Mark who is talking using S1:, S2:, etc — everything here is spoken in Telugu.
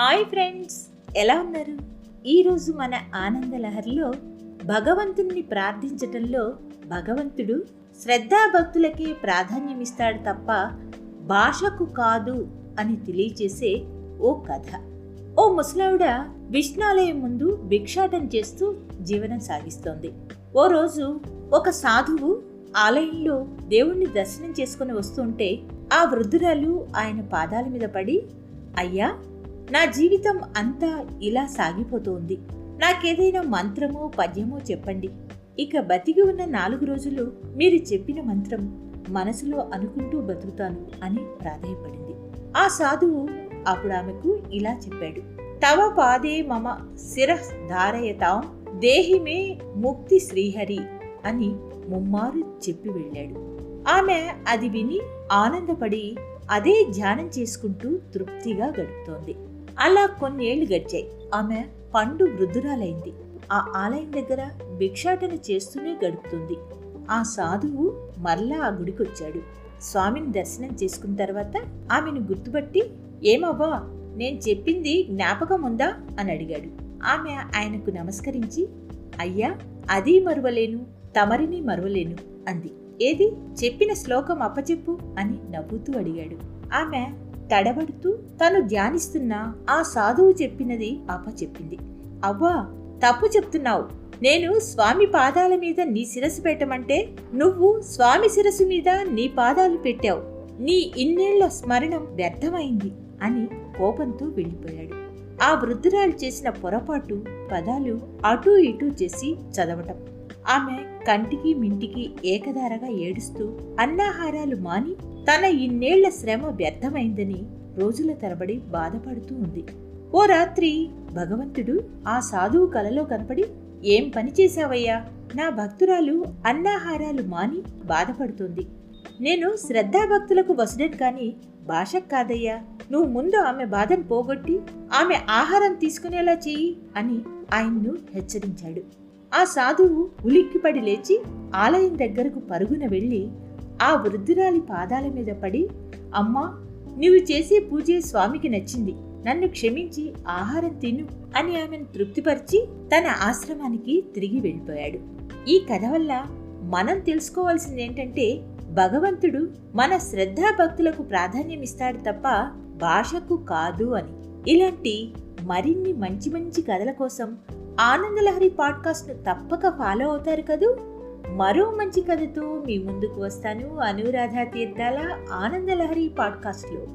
S1: Hi friends. ఎలా ఉన్నారు? ఈరోజు మన ఆనందలహరిలో భగవంతుణ్ణి ప్రార్థించటంలో భగవంతుడు శ్రద్ధాభక్తులకే ప్రాధాన్యమిస్తాడు తప్ప భాషకు కాదు అని తెలియచేసే ఓ కథ. ఓ ముసలావిడ విష్ణాలయం ముందు భిక్షాటం చేస్తూ జీవనం సాగిస్తోంది. ఓ రోజు ఒక సాధువు ఆలయంలో దేవుణ్ణి దర్శనం చేసుకుని వస్తుంటే ఆ వృద్ధురాలు ఆయన పాదాల మీద పడి అయ్యా నా జీవితం అంతా ఇలా సాగిపోతోంది. నాకేదైనా మంత్రమో పద్యమో చెప్పండి. ఇక బతికి ఉన్న నాలుగు రోజులు మీరు చెప్పిన మంత్రం మనసులో అనుకుంటూ బతుకుతాను అని ప్రాధాయపడింది. ఆ సాధువు అప్పుడు ఆమెకు ఇలా చెప్పాడు. తవ పాదే మమ శిర ధారయతాం దేహిమే ముక్తి శ్రీహరి అని ముమ్మారు చెప్పి వెళ్ళాడు. ఆమె అది విని ఆనందపడి అదే ధ్యానం చేసుకుంటూ తృప్తిగా గడుపుతోంది. అలా కొన్నేళ్ళు గడిచాయి. ఆమె పండు వృద్ధురాలైంది. ఆ ఆలయం దగ్గర భిక్షాటన చేస్తూనే గడుపుతుంది. ఆ సాధువు మరలా ఆ గుడికొచ్చాడు. స్వామిని దర్శనం చేసుకున్న తర్వాత ఆమెను గుర్తుపట్టి ఏమవ్వా నేను చెప్పింది జ్ఞాపకం ఉందా? అని అడిగాడు. ఆమె ఆయనకు నమస్కరించి అయ్యా అది మరువలేను తమరిని మరువలేను అంది. ఏది? చెప్పిన శ్లోకం అప్పచెప్పు అని నవ్వుతూ అడిగాడు. ఆమె తడబడుతూ తను ధ్యానిస్తున్న ఆ సాధువు చెప్పినది అప్పచెప్పింది అవ్వా తప్పు చెప్తున్నావు. నేను స్వామి పాదాల మీద నీ శిరస్సు పెట్టమంటే నువ్వు స్వామి శిరస్సు మీద నీ పాదాలు పెట్టావు. నీ ఇన్నేళ్ళ స్మరణం వ్యర్థమైంది అని కోపంతో వెళ్ళిపోయాడు. ఆ వృద్ధురాలు చేసిన పొరపాటు పదాలు అటూ ఇటూ చేసి చదవటం. ఆమె కంటికి మింటికి ఏకధారగా ఏడుస్తూ అన్నాహారాలు మాని తన ఇన్నేళ్ళ శ్రమ వ్యర్థమైందని రోజుల తరబడి బాధపడుతూ ఉంది. ఓ రాత్రి భగవంతుడు ఆ సాధువు కలలో కనపడి ఏం పని చేశావయ్యా? నా భక్తురాలు అన్నాహారాలు మాని బాధపడుతుంది. నేను శ్రద్ధాభక్తులకు వసుడెట్ కాని భాషకు కాదయ్యా. నువ్వు ముందు ఆమె బాధను పోగొట్టి ఆమె ఆహారం తీసుకునేలా చెయ్యి అని ఆయన్ను హెచ్చరించాడు. ఆ సాధువు ఉలిక్కిపడి లేచి ఆలయం దగ్గరకు పరుగున వెళ్ళి ఆ వృద్ధురాలి పాదాల మీద పడి అమ్మా నీవు చేసే పూజే స్వామికి నచ్చింది. నన్ను క్షమించి ఆహారం తిను అని ఆమెను తృప్తిపరిచి తన ఆశ్రమానికి తిరిగి వెళ్ళిపోయాడు. ఈ కథ వల్ల మనం తెలుసుకోవాల్సింది ఏంటంటే భగవంతుడు మన శ్రద్ధాభక్తులకు ప్రాధాన్యం ఇస్తాడు తప్ప భాషకు కాదు అని. ఇలాంటి మరిన్ని మంచి మంచి కథల కోసం ఆనందలహరి పాడ్కాస్ట్ను తప్పక ఫాలో అవుతారు కదూ? మరో మంచి కథతో మీ ముందుకు వస్తాను. అనురాధ తీర్థాల ఆనందలహరి పాడ్కాస్ట్లో.